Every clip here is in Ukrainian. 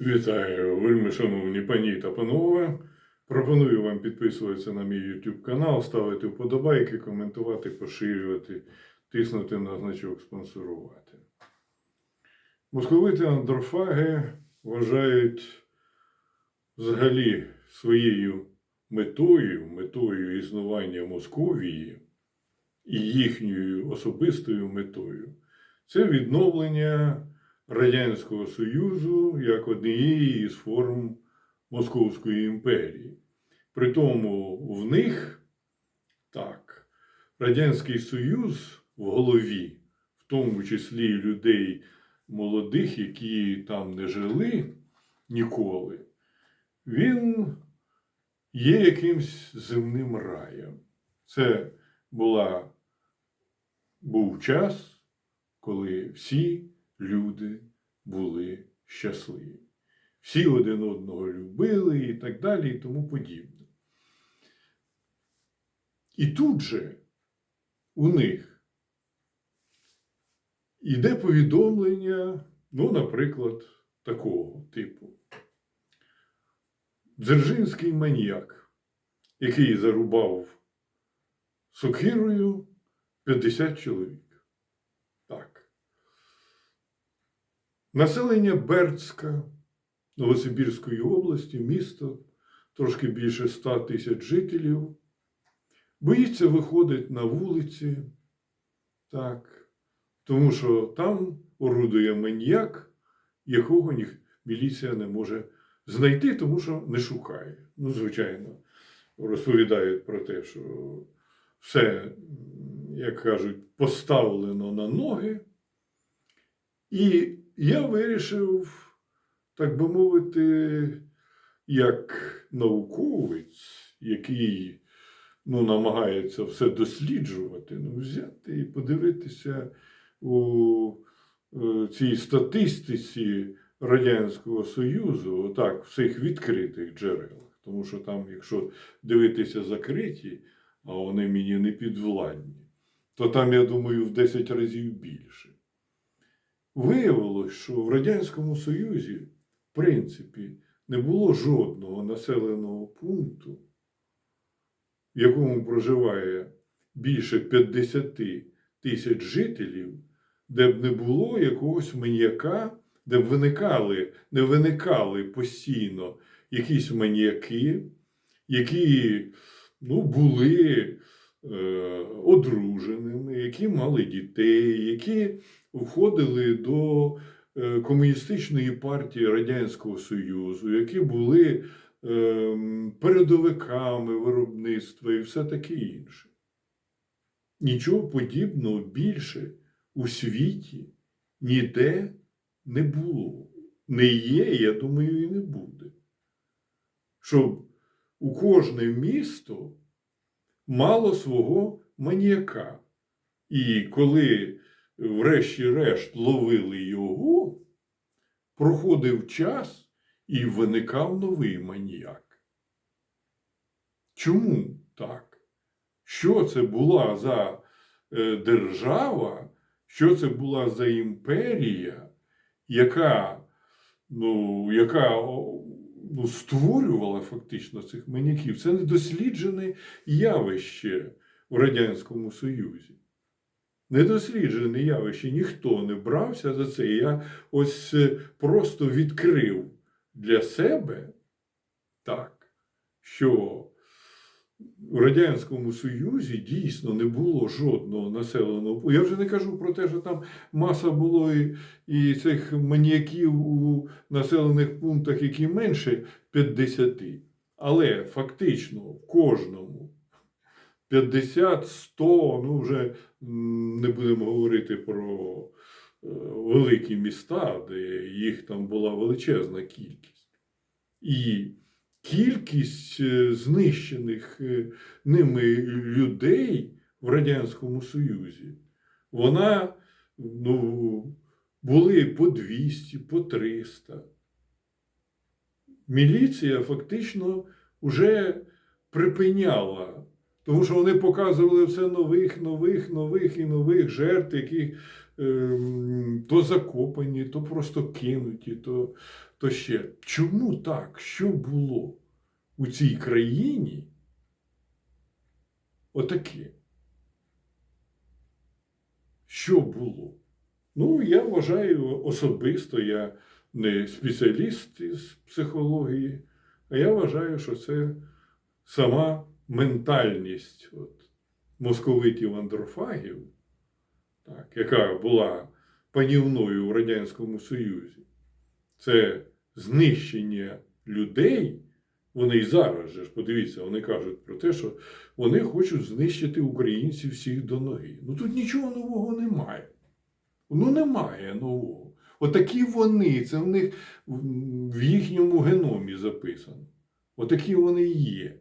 Вітаю, вельми шановні пані та панове. Пропоную вам підписуватися на мій YouTube канал, ставити вподобайки, коментувати, поширювати, тиснути на значок спонсорувати. Московити андрофаги вважають взагалі своєю метою, метою існування Московії і їхньою особистою метою це відновлення Радянського Союзу як однієї із форм Московської імперії. При тому в них так, Радянський Союз в голові, в тому числі людей молодих, які там не жили ніколи, він є якимсь земним раєм. Це була, був час, коли всі люди були щасливі. Всі один одного любили і так далі, і тому подібне. І тут же у них іде повідомлення, ну, наприклад, такого типу. Дзержинський маніяк, який зарубав сокирою 50 чоловік. Так. Населення Бердська Новосибірської області, місто, трошки більше 100 тисяч жителів, боїться виходити на вулиці, так, тому що там орудує маньяк, якого ні, міліція не може знайти, тому що не шукає. Ну, звичайно, розповідають про те, що все, як кажуть, поставлено на ноги. І я вирішив, так би мовити, як науковець, який ну, намагається все досліджувати, ну, взяти і подивитися у е, цій статистиці Радянського Союзу, отак, в цих відкритих джерелах. Тому що там, якщо дивитися закриті, а вони мені не підвладні, то там, я думаю, в 10 разів більше. Виявилось, що в Радянському Союзі, в принципі, не було жодного населеного пункту, в якому проживає більше 50 тисяч жителів, де б не було якогось маніяка, де б виникали, не виникали постійно якісь маніяки, які ну, були одруженими, які мали дітей, які входили до е, комуністичної партії Радянського Союзу, які були е, передовиками виробництва і все таке інше. Нічого подібного більше у світі ніде не було. Не є, я думаю, і не буде. Щоб у кожне місто мало свого маніяка. І коли врешті-решт ловили його, проходив час і виникав новий маніяк. Чому так? Що це була за е, держава, що це була за імперія, яка, ну, яка ну, створювала фактично цих маніків. Це недосліджене явище в Радянському Союзі недосліджене явище, ніхто не брався за це. Я ось е, просто відкрив для себе так, що в Радянському Союзі дійсно не було жодного населеного. Я вже не кажу про те, що там маса було і, і цих маніяків у населених пунктах, які менше 50. Але фактично в кожному 50, 100, ну вже не будемо говорити про е, великі міста, де їх там була величезна кількість. І кількість е, знищених е, ними людей в Радянському Союзі, вона ну, були по 200, по 300. Міліція фактично вже припиняла тому що вони показували все нових, нових, нових і нових жертв, яких ем, то закопані, то просто кинуті, то, то ще. Чому так? Що було у цій країні? Отаке. Що було? Ну, я вважаю особисто, я не спеціаліст із психології, а я вважаю, що це сама ментальність от, московитів андрофагів, так, яка була панівною в Радянському Союзі, це знищення людей. Вони і зараз же ж подивіться, вони кажуть про те, що вони хочуть знищити українців всіх до ноги. Ну тут нічого нового немає. Ну немає нового. Отакі вони, це в них в- їхньому геномі записано. Отакі вони є.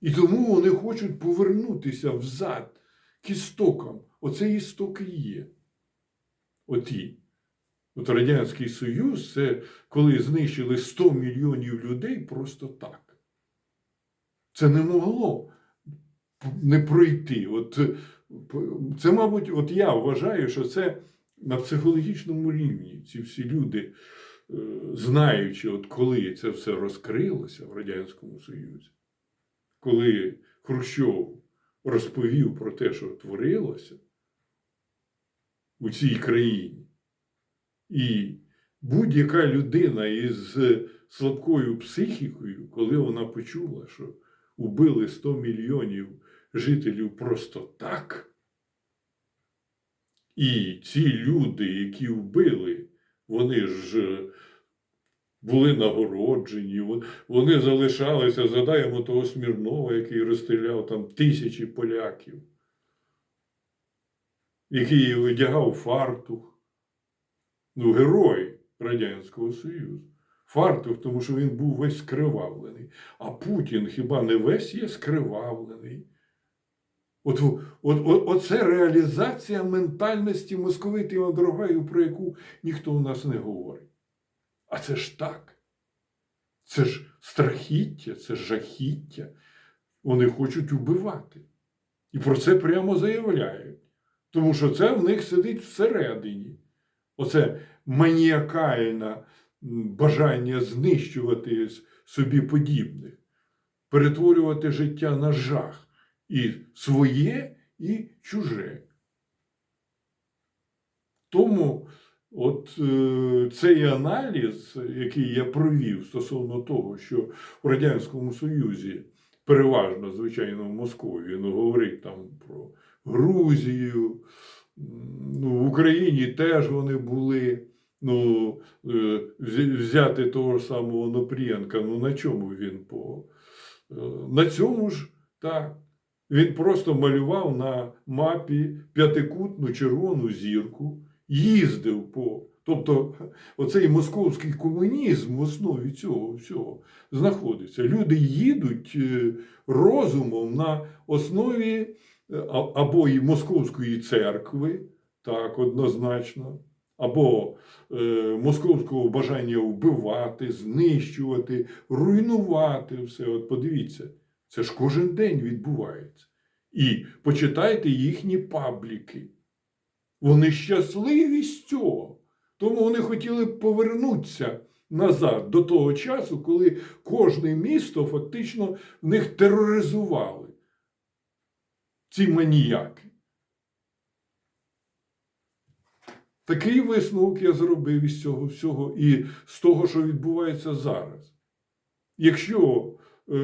І тому вони хочуть повернутися взад к істокам. Оце істоки є. Оті. От Радянський Союз це коли знищили 100 мільйонів людей просто так. Це не могло не пройти. От, це, мабуть, от я вважаю, що це на психологічному рівні ці всі люди, е, знаючи, от коли це все розкрилося в Радянському Союзі, коли Хрущов розповів про те, що творилося у цій країні, і будь-яка людина із слабкою психікою, коли вона почула, що убили 100 мільйонів жителів просто так, і ці люди, які вбили, вони ж е, були нагороджені, вони залишалися, згадаємо того Смірнова, який розстріляв там тисячі поляків, який одягав фартух. Ну, герой Радянського Союзу. Фартух, тому що він був весь скривавлений. А Путін хіба не весь є скривавлений? От, от, от, оце реалізація ментальності московитів Андрогаю, про яку ніхто у нас не говорить. А це ж так. Це ж страхіття, це жахіття. Вони хочуть убивати. І про це прямо заявляють. Тому що це в них сидить всередині. Оце маніакальне бажання знищувати собі подібних, перетворювати життя на жах і своє, і чуже. Тому от е, цей аналіз, який я провів стосовно того, що в Радянському Союзі, переважно, звичайно, в Московії, ну, говорить там про Грузію, ну, в Україні теж вони були. Ну, е, взяти того ж самого Нопрієнка, ну на чому він по. е, На цьому ж так. Він просто малював на мапі п'ятикутну червону зірку, їздив по. Тобто, оцей московський комунізм в основі цього всього знаходиться. Люди їдуть е, розумом на основі або і московської церкви, так, однозначно, або е, московського бажання вбивати, знищувати, руйнувати все. От подивіться, це ж кожен день відбувається. І почитайте їхні пабліки. Вони щасливі з цього. Тому вони хотіли повернутися назад до того часу, коли кожне місто фактично в них тероризували ці маніяки. Такий висновок я зробив із цього всього і з того, що відбувається зараз. Якщо е,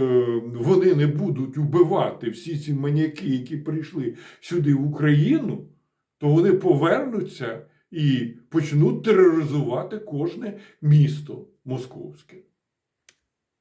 вони не будуть вбивати всі ці маніяки, які прийшли сюди в Україну, то вони повернуться і почнуть тероризувати кожне місто московське.